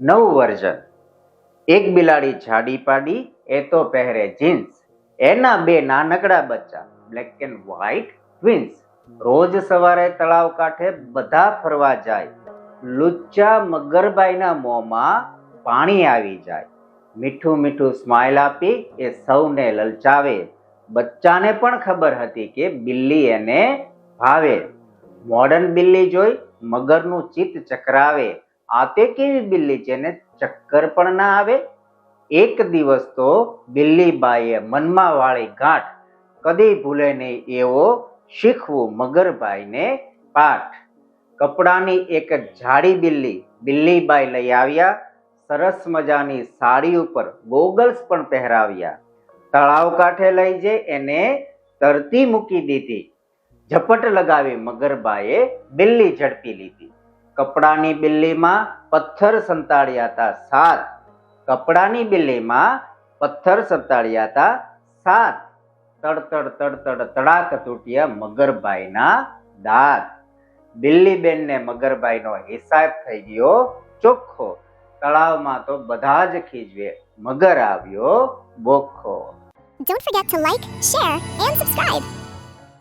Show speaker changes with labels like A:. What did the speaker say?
A: નવું વર્ઝન. એક બિલાડી જાડી પાડી, એ તો પહેરે જીન્સ. એના બે નાનકડા બચ્ચા બ્લેક એન્ડ વ્હાઈટ ટ્વિન્સ રોજ સવારે તળાવ કાંઠે બધા ફરવા જાય. લુચ્ચા મગરબાઈના મોંમાં પાણી આવી જાય. મીઠું મીઠું સ્માઇલ આપી એ સૌને લલચાવે. બચ્ચાને પણ ખબર હતી કે બિલ્લી એને ભાવે. મોડર્ન બિલ્લી જોઈ મગરનું ચિત્ત ચકરાવે. આ તે કેવી બિલ્લી જેને ચક્કર પણ ના આવે? એક દિવસ તો બિલ્લીબાઈએ મનમાં વાળી ગાંઠ કદી ભૂલે નહીં એવો શીખવું મગરભાઈને પાઠ. કપડાની એક જાડી બિલ્લી બિલ્લીબાઈ લઈ આવ્યા, સરસ મજાની સાડી ઉપર ગોગલ્સ પણ પહેરાવ્યા. તળાવ કાંઠે લઈ જઈ એને તરતી મૂકી દીધી. ઝપટ લગાવી મગરબાએ બિલ્લી ઝડપી લીધી. કપડાની બિલ્લીમાં પથ્થર સંતાડ્યા હતા સાત. કપડાની બિલ્લીમાં પથ્થર સંતાડ્યા હતા સાત. તડતડ તડતડ તડાક તૂટ્યા મગરભાઈના દાંત. બિલ્લીબેનને મગરભાઈનો હિસાબ થઈ ગયો ચોખ્ખો. તળાવમાં તો બધા જ ખીજવે. મગર આવ્યો બોખો.
B: Don't forget to like, share, and subscribe.